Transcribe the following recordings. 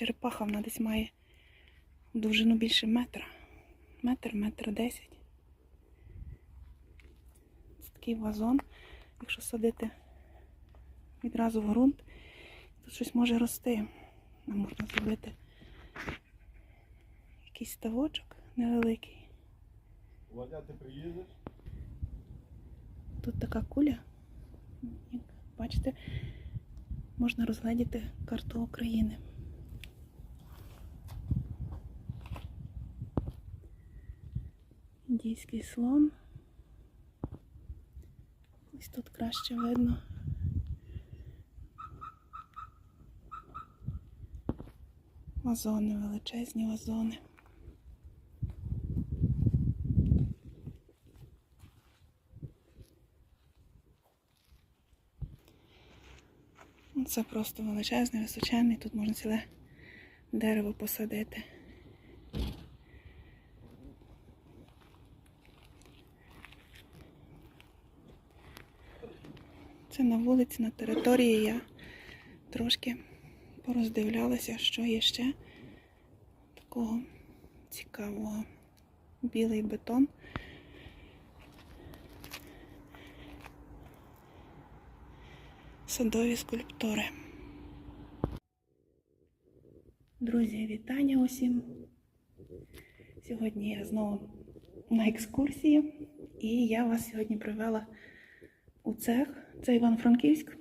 черепаха, вона десь має довжину більше метра. Метр, метр десять. Це такий вазон. Якщо садити відразу в ґрунт, тут щось може рости. А можна зробити якийсь ставочок невеликий. Ваня, ти приїдеш? Тут така куля. Як бачите, можна розгледіти карту України. Індійський слон. Ось тут краще видно. Вазони, величезні вазони. Це просто величезний, височенний, тут можна ціле дерево посадити. Це на вулиці, на території я трошки пороздивлялася, що є ще такого цікавого. Білий бетон. Садові скульптури. Друзі, вітання усім. Сьогодні я знову на екскурсії, і я вас сьогодні привела у цех. Це Іван-Франківськ.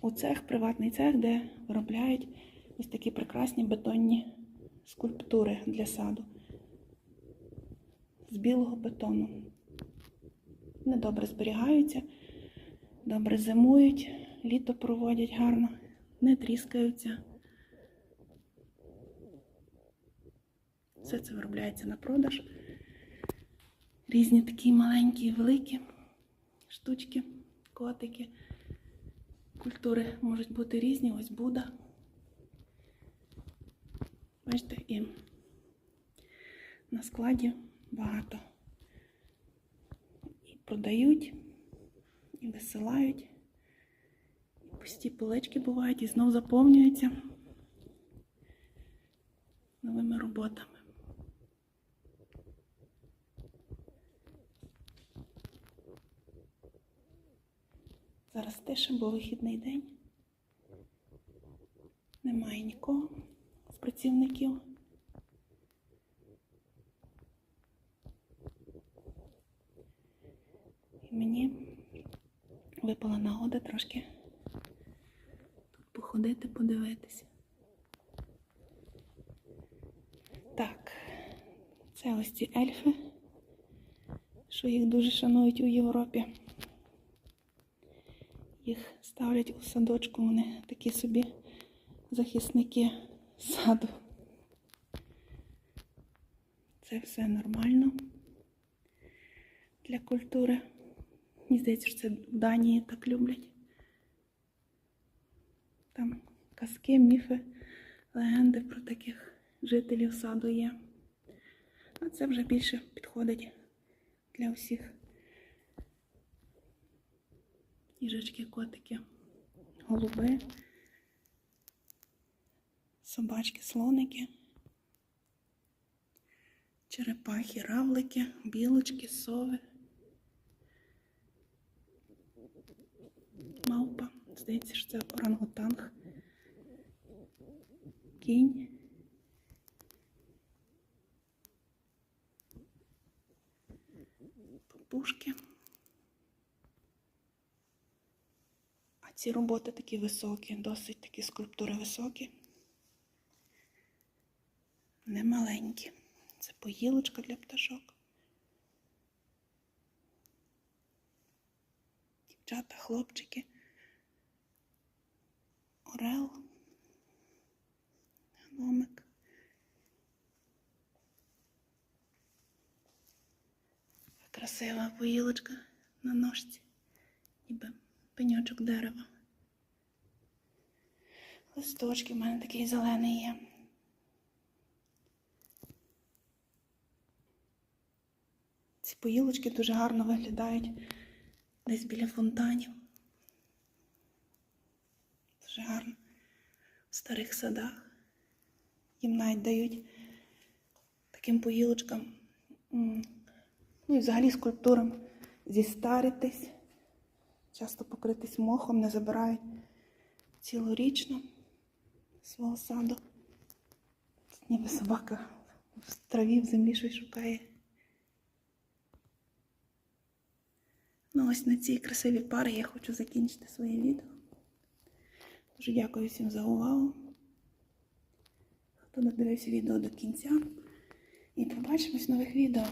У цех, приватний цех, де виробляють ось такі прекрасні бетонні скульптури для саду з білого бетону. Вони добре зберігаються, добре зимують, літо проводять гарно, не тріскаються. Все це виробляється на продаж. Різні такі маленькі і великі штучки, котики. Культури можуть бути різні, ось Буда. Бачите, і на складі багато. І продають, і висилають. І пусті полички бувають і знов заповнюються новими роботами. Зараз тиша, бо вихідний день. Немає нікого з працівників. І мені випала нагода трошки тут походити, подивитися. Так, це ось ці ельфи, що їх дуже шанують у Європі. Їх ставлять у садочку, вони такі собі захисники саду. Це все нормально для культури. Мені здається, що це в Данії так люблять. Там казки, міфи, легенди про таких жителів саду є. А це вже більше підходить для усіх. Їжачки, котики, голуби, собачки, слоники, черепахи, равлики, білочки, сови, мавпа. Здається, що це орангутанг, кінь. Пупушки. А ці роботи такі високі, досить такі скульптури високі. Не маленькі. Це поїлочка для пташок. Дівчата, хлопчики. Орел. Гномик. Красива поїлочка на ножці. Ніби пеньочок дерева. Листочки в мене такий зелений є. Ці поїлочки дуже гарно виглядають десь біля фонтанів. Дуже гарно. в старих садах. Їм навіть дають таким поїлочкам, ну і взагалі скульптурам зістаритись, часто покритись мохом, не забирають цілорічно свого саду. Ніби собака в траві, в землі щось шукає. Ну, ось на цій красивій парі я хочу закінчити своє відео. Дуже дякую всім за увагу. Хто додивився відео до кінця. І побачимось в нових відео.